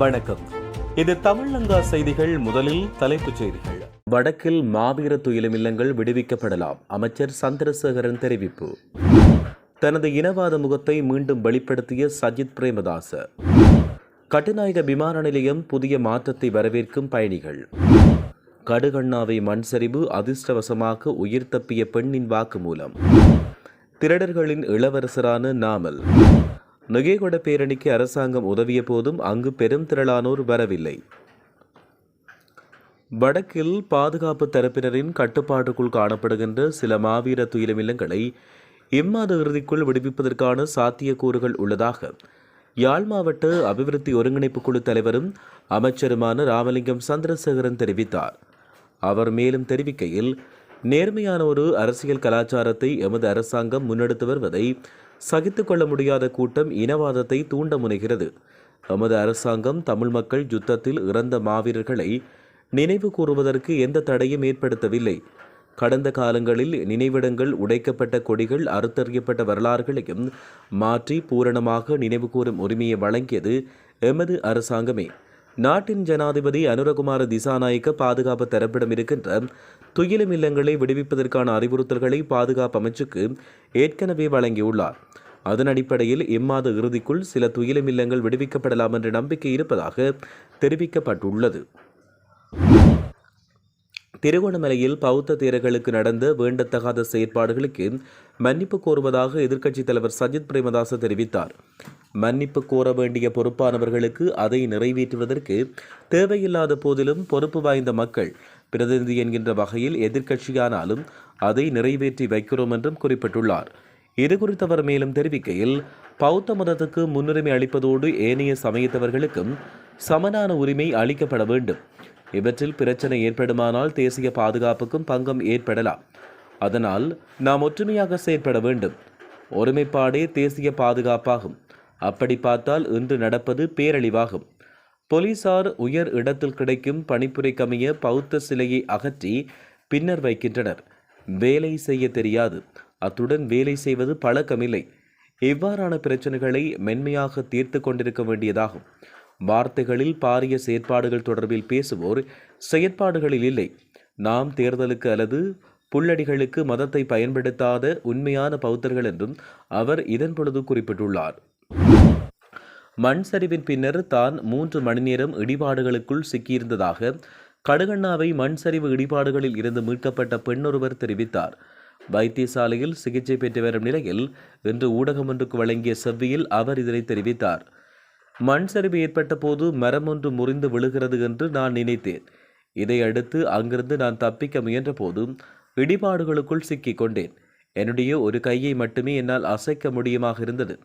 வணக்கம். இது தமிழங்கா செய்திகள் முதலில் தலைப்புச் செய்திகள். வடக்கில் மாவீர துயிலும் இல்லங்கள் விடுவிக்கப்படலாம் அமைச்சர் சந்திரசேகரன் தெரிவிப்பு. தனது இனவாத முகத்தை மீண்டும் வெளிப்படுத்திய சஜித் பிரேமதாச. கட்டுநாயக விமான நிலையம் புதிய மாற்றத்தை வரவேற்கும் பயணிகள். கடுகண்ணாவை மண் சரிவு அதிர்ஷ்டவசமாக உயிர் தப்பிய பெண்ணின் வாக்குமூலம். திருடர்களின் இளவரசரான நாமல். நுகேகொட பேரணிக்கு அரசாங்கம் உதவிய போதும் அங்கு பெரும் திரளானோர் வரவில்லை. வடக்கில் பாதுகாப்பு தரப்பினரின் கட்டுப்பாட்டுக்குள் காணப்படுகின்ற சில மாவீர துயிலமில்லங்களை இம்மாத இறுதிக்குள் விடுவிப்பதற்கான சாத்தியக்கூறுகள் உள்ளதாக யாழ் மாவட்ட அபிவிருத்தி ஒருங்கிணைப்பு குழு தலைவரும் அமைச்சருமான ராமலிங்கம் சந்திரசேகரன் தெரிவித்தார். அவர் மேலும் தெரிவிக்கையில் நேர்மையான ஒரு அரசியல் கலாச்சாரத்தை எமது அரசாங்கம் முன்னெடுத்து வருவதை சகித்துக்கொள்ள முடியாத கூட்டம் இனவாதத்தை தூண்ட முனைகிறது. எமது அரசாங்கம் தமிழ் மக்கள் யுத்தத்தில் இறந்த மாவீரர்களை நினைவு கூறுவதற்கு எந்த தடையும் ஏற்படுத்தவில்லை. கடந்த காலங்களில் நினைவிடங்கள் உடைக்கப்பட்ட கொடிகள் அறுத்தறியப்பட்ட வரலாறுகளையும் மாற்றி பூரணமாக நினைவு கூறும் உரிமையை வழங்கியது எமது அரசாங்கமே. நாட்டின் ஜனாதிபதி அனுரகுமார திசாநாயக்க பாதுகாப்பு தரப்பிடம் இருக்கின்ற துயிலும் இல்லங்களை விடுவிப்பதற்கான அறிவுறுத்தல்களை பாதுகாப்பு அமைச்சுக்கு ஏற்கனவே வழங்கியுள்ளார். அதன் அடிப்படையில் இம்மாத இறுதிக்குள் சில துயிலும் இல்லங்கள் விடுவிக்கப்படலாம் என்ற நம்பிக்கை இருப்பதாக தெரிவிக்கப்பட்டுள்ளது. திருகோணமலையில் பௌத்த தேரர்களுக்கு நடந்த வேண்டத்தகாத செயற்பாடுகளுக்கு மன்னிப்பு கோருவதாக எதிர்க்கட்சித் தலைவர் சஜித் பிரேமதாச தெரிவித்தார். மன்னிப்பு கோர வேண்டிய பொறுப்பானவர்களுக்கு அதை நிறைவேற்றுவதற்கு தேவையில்லாத போதிலும் பொறுப்பு வாய்ந்த மக்கள் பிரதிநிதி என்கின்ற வகையில் எதிர்க்கட்சியானாலும் அதை நிறைவேற்றி வைக்கிறோம் என்றும் குறிப்பிட்டுள்ளார். இது குறித்து அவர் மேலும் தெரிவிக்கையில் பௌத்த மதத்துக்கு முன்னுரிமை அளிப்பதோடு ஏனைய சமயத்தவர்களுக்கும் சமனான உரிமை அளிக்கப்பட வேண்டும். இவற்றில் பிரச்சனை ஏற்படுமானால் தேசிய பாதுகாப்புக்கும் பங்கம் ஏற்படலாம். அதனால் நாம் ஒற்றுமையாக செயற்பட வேண்டும். ஒருமைப்பாடே தேசிய பாதுகாப்பாகும். அப்படி பார்த்தால் இன்று நடப்பது பேரழிவாகும். போலீசார் உயர் இடத்தில் கிடைக்கும் பணிப்புரைக்கமைய பௌத்த சிலையை அகற்றி பின்னர் வைக்கின்றனர். வேலை செய்ய தெரியாது. அத்துடன் வேலை செய்வது பழக்கமில்லை. இவ்வாறான பிரச்சனைகளை மென்மையாக தீர்த்து கொண்டிருக்க வேண்டியதாகும். வார்த்தைகளில் பாரிய செயற்பாடுகள் தொடர்பில் பேசுவோர் செயற்பாடுகளில் இல்லை. நாம் தேர்தலுக்கு அல்லது புல்லடிகளுக்கு மதத்தை பயன்படுத்தாத உண்மையான பௌத்தர்கள் என்றும் அவர் இதன் பொழுது குறிப்பிட்டுள்ளார். மண் சரிவின் பின்னர் தான் மூன்று மணி நேரம் இடிபாடுகளுக்குள் சிக்கியிருந்ததாக கடுகண்ணாவை மண் சரிவு இடிபாடுகளில் இருந்து மீட்கப்பட்ட பெண்ணொருவர் தெரிவித்தார். வைத்தியசாலையில் சிகிச்சை பெற்று வரும் நிலையில் இன்று ஊடகம் ஒன்றுக்கு வழங்கிய செவ்வியில் அவர் இதனை தெரிவித்தார். மண் சரிவு ஏற்பட்ட போது மரம் ஒன்று முறிந்து விழுகிறது என்று நான் நினைத்தேன். இதையடுத்து அங்கிருந்து நான் தப்பிக்க முயன்ற போது இடிபாடுகளுக்குள் சிக்கிக் கொண்டேன். என்னுடைய ஒரு கையை மட்டுமே என்னால் அசைக்க முடியுமாக இருந்தது.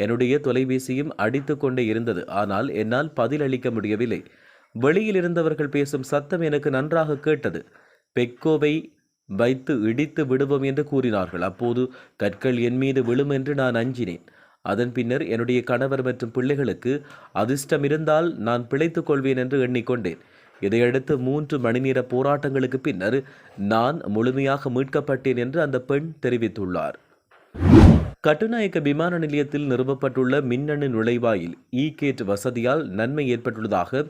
என்னுடைய தொலைபேசியும் அடித்து கொண்டே இருந்தது. ஆனால் என்னால் பதிலளிக்க முடியவில்லை. வெளியில் இருந்தவர்கள் பேசும் சத்தம் எனக்கு நன்றாக கேட்டது. பெக்கோவை வைத்து இடித்து விடுவோம் என்று கூறினார்கள். அப்போது கற்கள் என் மீது விழும் என்று நான் அஞ்சினேன். அதன் பின்னர் என்னுடைய கணவர் மற்றும் பிள்ளைகளுக்கு அதிர்ஷ்டம் இருந்தால் நான் பிழைத்துக் கொள்வேன் என்று எண்ணிக்கொண்டேன். இதையடுத்து மூன்று மணி நேர போராட்டங்களுக்கு பின்னர் நான் முழுமையாக மீட்கப்பட்டேன் என்று அந்த பெண் தெரிவித்துள்ளார். கட்டுநாயக்க விமான நிலையத்தில் நிறுவப்பட்டுள்ள மின்னணு நுழைவாயில் இ கேட் வசதியால் நன்மை ஏற்பட்டுள்ளதாக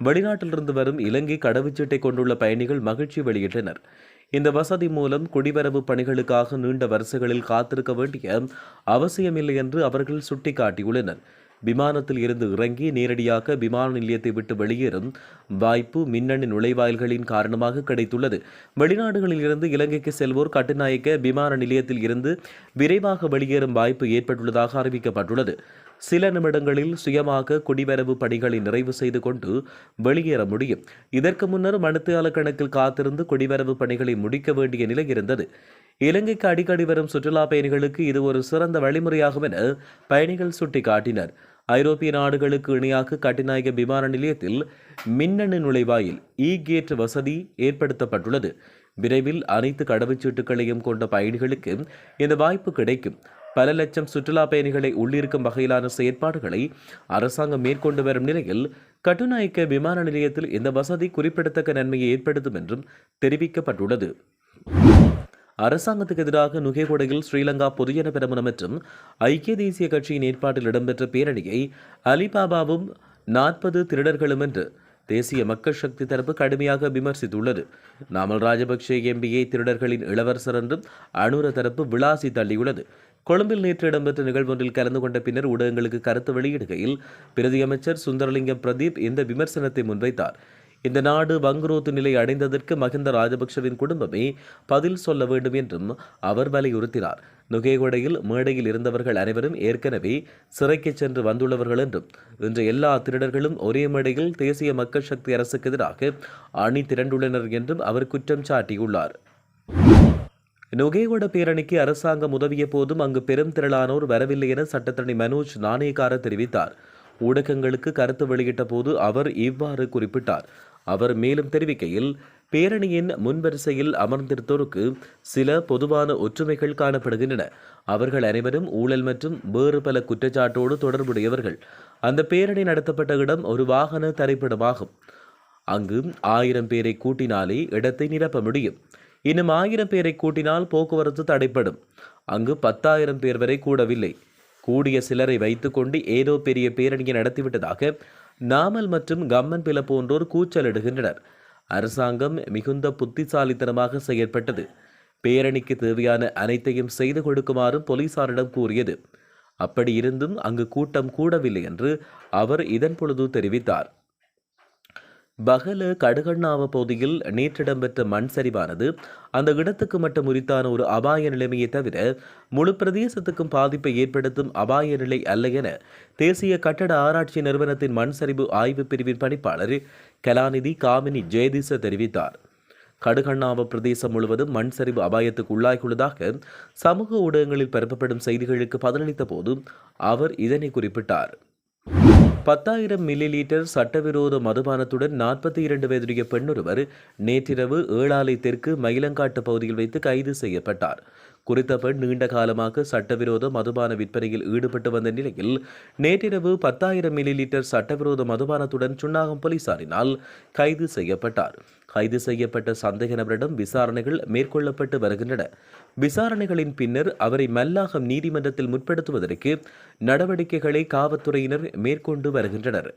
வெளிநாட்டிலிருந்து வரும் இலங்கை கடவுச்சீட்டை கொண்டுள்ள பயணிகள் மகிழ்ச்சி வெளியிட்டனர். இந்த வசதி மூலம் குடிவரவு பணிகளுக்காக நீண்ட வரிசைகளில் காத்திருக்க வேண்டிய அவசியமில்லை என்று அவர்கள் சுட்டிக்காட்டியுள்ளனர். விமானத்தில் இருந்து இறங்கி நேரடியாக விமான நிலையத்தை விட்டு வெளியேறும் வாய்ப்பு மின்னணு நுழைவாயில்களின் காரணமாக கிடைத்துள்ளது. வெளிநாடுகளில் இருந்து இலங்கைக்கு செல்வோர் கட்டுநாயக்க விமான நிலையத்தில் இருந்து விரைவாக வெளியேறும் வாய்ப்பு ஏற்பட்டுள்ளதாக அறிவிக்கப்பட்டுள்ளது. சில நிமிடங்களில் சுயமாக குடிவரவு பணிகளை நிறைவு செய்து கொண்டு வெளியேற முடியும். இதற்கு முன்னர் மணித்தியால கணக்கில் காத்திருந்து குடிவரவு பணிகளை முடிக்க வேண்டிய நிலை இருந்தது. இலங்கைக்கு அடிக்கடி வரும் சுற்றுலா பயணிகளுக்கு இது ஒரு சிறந்த வழிமுறையாகும் என பயணிகள் சுட்டிக்காட்டினர். ஐரோப்பிய நாடுகளுக்கு இணையாக கட்டுநாயக விமான நிலையத்தில் மின்னணு நுழைவாயில் இ கேட் வசதி ஏற்படுத்தப்பட்டுள்ளது. விரைவில் அனைத்து கடவுச்சீட்டுகளையும் கொண்ட பயணிகளுக்கு இந்த வாய்ப்பு கிடைக்கும். பல லட்சம் சுற்றுலா பயணிகளை உள்ளிருக்கும் வகையிலான செயற்பாடுகளை அரசாங்கம் மேற்கொண்டு வரும் நிலையில் கட்டுநாயக்க விமான நிலையத்தில் இந்த வசதி குறிப்பிடத்தக்க நன்மையை ஏற்படுத்தும் என்றும் தெரிவிக்கப்பட்டுள்ளது. அரசாங்கத்துக்கு எதிராக நுகைகொடையில் ஸ்ரீலங்கா பொதுஜன பெரமுன மற்றும் ஐக்கிய தேசிய கட்சியின் ஏற்பாட்டில் இடம்பெற்ற பேரணியை அலிபாபாவும் நாற்பது திருடர்களும் என்று தேசிய மக்கள் சக்தி தரப்பு கடுமையாக விமர்சித்துள்ளது. நாமல் ராஜபக்சே எம்பியை திருடர்களின் இளவரசர் என்றும் அனுர தரப்பு விளாசி தள்ளியுள்ளது. கொழும்பில் நேற்று இடம்பெற்ற நிகழ்வொன்றில் கலந்து கொண்ட பின்னர் ஊடகங்களுக்கு கருத்து வெளியிடுகையில் பிரதியமைச்சர் சுந்தரலிங்கம் பிரதீப் இந்த விமர்சனத்தை முன்வைத்தார். இந்த நாடு வங்குரோத்து நிலை அடைந்ததற்கு மகிந்த ராஜபக்சவின் குடும்பமே பதில் சொல்ல வேண்டும் என்றும் அவர் வலியுறுத்தினார். நுகேகொடையில் மேடையில் இருந்தவர்கள் அனைவரும் ஏற்கனவே சிறைக்கு சென்று வந்துள்ளவர்கள் என்றும் இன்று எல்லா திருடர்களும் ஒரே மேடையில் தேசிய மக்கள் சக்தி அரசுக்கு எதிராக அணி திரண்டுள்ளனர் என்றும் அவர் குற்றம் சாட்டியுள்ளார். நுகேகொட பேரணிக்கு அரசாங்கம் உதவிய போதும் அங்கு பெரும் திரளானோர் வரவில்லை என சட்டத்தரணி மனோஜ் நாணயக்கார தெரிவித்தார். ஊடகங்களுக்கு கருத்து வெளியிட்ட போது அவர் இவ்வாறு குறிப்பிட்டார். அவர் மேலும் தெரிவிக்கையில் பேரணியின் முன்வரிசையில் அமர்ந்திருந்தோருக்கு சில பொதுவான ஒற்றுமைகள் காணப்படுகின்றன. அவர்கள் அனைவரும் ஊழல் மற்றும் வேறு பல குற்றச்சாட்டோடு தொடர்புடையவர்கள். அந்த பேரணி நடத்தப்பட்ட இடம் ஒரு வாகன தரைப்படமாகும். அங்கு ஆயிரம் பேரை கூட்டினாலே இடத்தை நிரப்ப முடியும். இன்னும் ஆயிரம் பேரை கூட்டினால் போக்குவரத்து தடைப்படும். அங்கு பத்தாயிரம் பேர் வரை கூடவில்லை. கூடிய சிலரை வைத்துக்கொண்டு ஏதோ பெரிய பேரணியை நடத்திவிட்டதாக நாமல் மற்றும் கம்மன் பில போன்றோர் கூச்சலிடுகின்றனர். அரசாங்கம் மிகுந்த புத்திசாலித்தனமாக செயற்பட்டது. பேரணிக்கு தேவையான அனைத்தையும் செய்து கொடுக்குமாறு போலீசாரிடம் கூறியது. அப்படி இருந்தும் அங்கு கூட்டம் கூடவில்லை என்று அவர் இதன் பொழுது தெரிவித்தார். பகல கடுகண்ணாவ பகுதியில் நேற்றிடம்பெற்ற மண் சரிவானது. அந்த இடத்துக்கு மட்டும் உரித்தான ஒரு அபாய நிலைமையை தவிர முழு பிரதேசத்துக்கும் பாதிப்பை ஏற்படுத்தும் அபாய நிலை அல்ல என தேசிய கட்டட ஆராய்ச்சி நிறுவனத்தின் மண் சரிவு ஆய்வு பிரிவின் பணிப்பாளர் கலாநிதி காமினி ஜெயதிச தெரிவித்தார். கடுகண்ணாவ பிரதேசம் முழுவதும் மண் சரிவு அபாயத்துக்கு உள்ளாகியுள்ளதாக சமூக ஊடகங்களில் பரப்பப்படும் செய்திகளுக்கு பதிலளித்த போது அவர் இதனை குறிப்பிட்டார். பத்தாயிரம் மில்லி லீட்டர் சட்டவிரோத மதுபானத்துடன் நாற்பத்தி இரண்டு வயதுடைய பெண்ணொருவர் நேற்றிரவு ஏழாலை தெற்கு மயிலங்காட்டு பகுதியில் வைத்து கைது செய்யப்பட்டார். குறித்த பெண் நீண்ட காலமாக சட்டவிரோத மதுபான விற்பனையில் ஈடுபட்டு வந்த நிலையில் நேற்றிரவு பத்தாயிரம் மில்லி லீட்டர் சட்டவிரோத மதுபானத்துடன் சுண்ணாகம் போலீசாரினால் கைது செய்யப்பட்டார். கைது செய்யப்பட்ட சந்தேக நபரிடம் விசாரணைகள் மேற்கொள்ளப்பட்டு வருகின்றன. விசாரணைகளின் பின்னர் அவரை மல்லாகம் நீதிமன்றத்தில் முற்படுத்துவதற்கு நடவடிக்கைகளை காவல்துறையினர் மேற்கொண்டு வருகின்றனர்.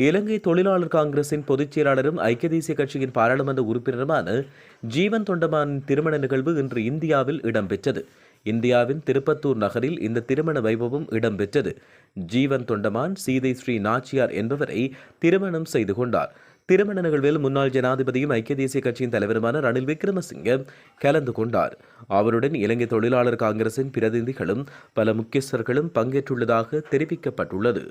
இலங்கை தொழிலாளர் காங்கிரசின் பொதுச் செயலாளரும் ஐக்கிய தேசிய கட்சியின் பாராளுமன்ற உறுப்பினருமான ஜீவன் தொண்டமானின் திருமண நிகழ்வு இன்று இந்தியாவில் இடம்பெற்றது. இந்தியாவின் திருப்பத்தூர் நகரில் இந்த திருமண வைபவம் இடம்பெற்றது. ஜீவன் தொண்டமான் சீதை ஸ்ரீ நாச்சியார் என்பவரை திருமணம் செய்து கொண்டார். திருமண நிகழ்வில் முன்னாள் ஜனாதிபதியும் ஐக்கிய தேசிய கட்சியின் தலைவருமான ரணில் விக்ரமசிங்கே கலந்து கொண்டார். அவருடன் இலங்கை தொழிலாளர் காங்கிரசின் பிரதிநிதிகளும் பல முக்கியஸ்தர்களும் பங்கேற்றுள்ளதாக தெரிவிக்கப்பட்டுள்ளது.